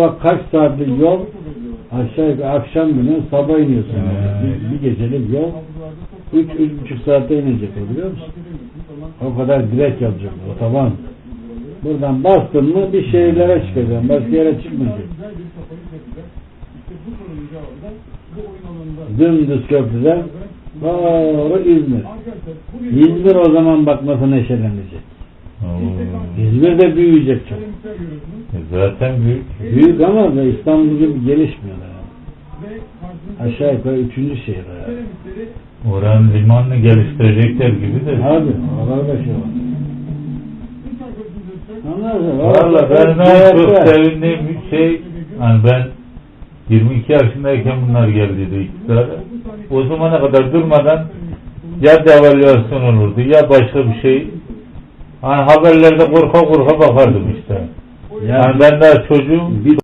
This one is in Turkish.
Bak kaç saatlik yol aşağı yukarı akşam günü sabah iniyorsun. Evet. Bir, bir gecelik yol üç, üç buçuk saatte inecek o biliyor musun? O kadar direk yapacak otoban. Buradan bastın mı bir şehirlere çıkacaksın. Başka yere çıkmayacak. Dümdüz köprüden doğru İzmir. İzmir o zaman bak nasıl neşelenecek. Oo. İzmir de büyüyecek çok. E, Zaten büyük. Büyük ama da İstanbul gibi gelişmiyor. Yani. Aşağı yukarı üçüncü şehir. Yani. Oranın limanını geliştirecekler gibi de. Abi oralarda şey var. Valla ben en Hayatta- çok sevindiğim bir şey hani ben 22 yaşındayken bunlar geldiydi iktidara. O zamana kadar durmadan ya devalüasyon olurdu ya başka bir şey. Hani haberlerde korka korka bakardım işte. Ya Yani ben daha çocuğum